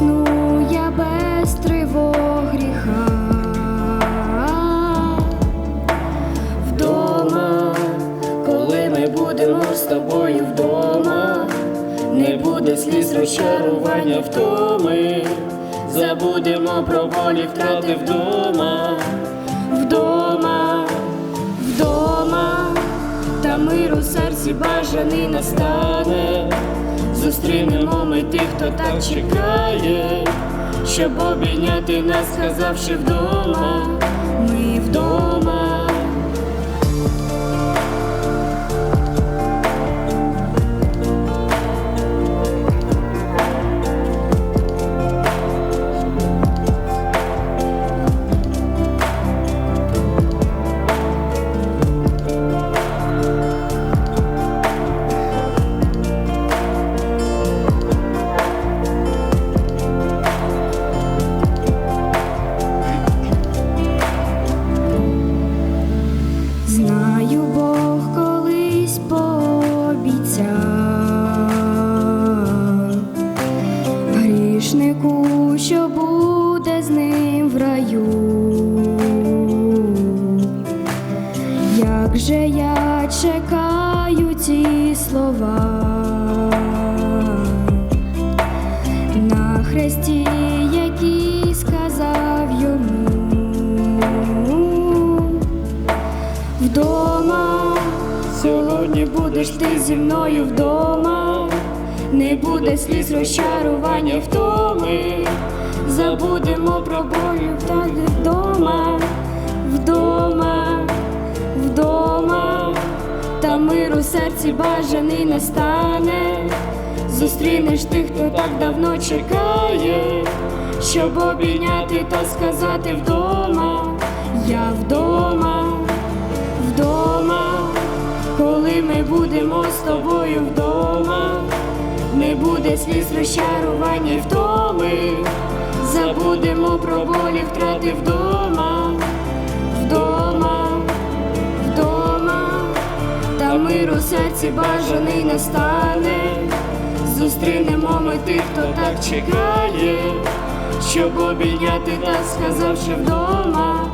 сну я без тривог гріха, вдома, коли ми будемо з тобою вдома, не буде сліз розчарування втоми, забудемо про болі втрати вдома, вдома, вдома, та миру серці бажаний настане. Зустрінемо ми тих, хто так чекає, щоб обійняти нас, сказавши вдома, ми вдома. Грішнику, що буде з ним в раю. Як же я чекаю ці слова на хресті, які сказав йому вдома. Сьогодні будеш ти зі мною вдома, не буде сліз розчарування втоми, забудемо про втоми вдома, вдома, вдома, та мир у серці бажаний настане. Зустрінеш тих, хто так давно чекає, щоб обійняти та сказати вдома, я вдома вдома, коли ми будемо з тобою вдома, не буде сліз розчарування й втоми, забудемо про болі втрати вдома, вдома, вдома, та мир у серці бажаний настане. Зустрінемо ми тих, хто так чекає, щоб обійняти та сказавши вдома.